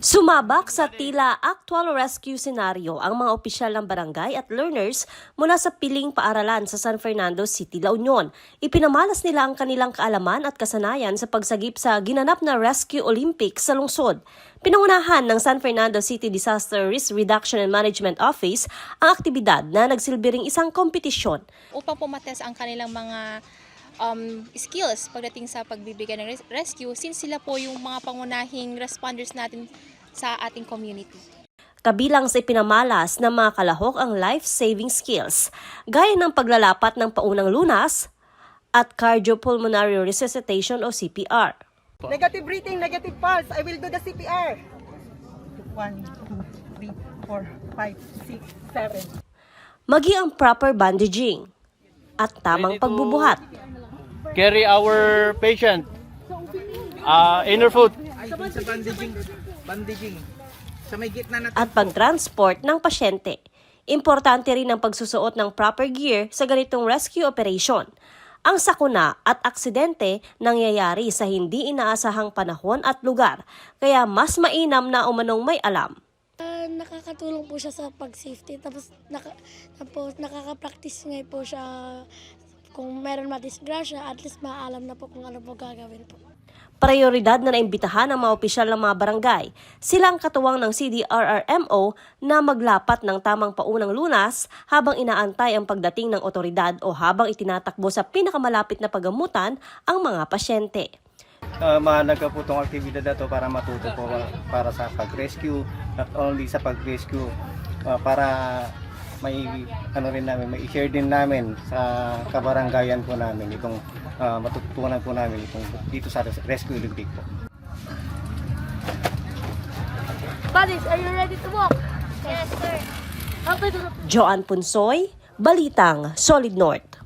Sumabak sa tila actual rescue scenario ang mga opisyal ng barangay at learners mula sa piling paaralan sa San Fernando City, La Union. Ipinamalas nila ang kanilang kaalaman at kasanayan sa pagsagip sa ginanap na Rescue Olympics sa lungsod. Pinangunahan ng San Fernando City Disaster Risk Reduction and Management Office ang aktibidad na nagsilbi isang kompetisyon. upang pumates ang kanilang mga um, skills pagdating sa pagbibigay ng res- rescue since sila po yung mga pangunahing responders natin sa ating community. Kabilang sa ipinamalas ng mga kalahok ang life-saving skills, gaya ng paglalapat ng paunang lunas at cardiopulmonary resuscitation o CPR. Negative breathing, negative pulse. I will do the CPR. 1, 2, 3, 4, 5, 6, 7. Magi ang proper bandaging at tamang pagbubuhat. Carry our patient. Uh, inner foot. Sa bandaging, bandaging. Sa may gitna na at pagtransport ng pasyente. Importante rin ang pagsusuot ng proper gear sa ganitong rescue operation. Ang sakuna at aksidente nangyayari sa hindi inaasahang panahon at lugar, kaya mas mainam na umanong may alam. Ah, nakakatulong po siya sa pag-safety. Tapos, naka, tapos nakaka-practice nga po siya kung meron madisgrasya, at least maalam na po kung ano po gagawin po. Prioridad na naimbitahan ng mga opisyal ng mga barangay. Sila ang katuwang ng CDRRMO na maglapat ng tamang paunang lunas habang inaantay ang pagdating ng otoridad o habang itinatakbo sa pinakamalapit na pagamutan ang mga pasyente. uh, mahalaga po itong aktibidad na to para matuto po uh, para sa pag-rescue, not only sa pag-rescue, uh, para may ano rin namin, may share din namin sa kabarangayan po namin itong uh, matututunan po namin itong dito sa Rescue Olympic po. Buddies, are you ready to walk? Yes, sir. Joan Punsoy, Balitang, Solid North.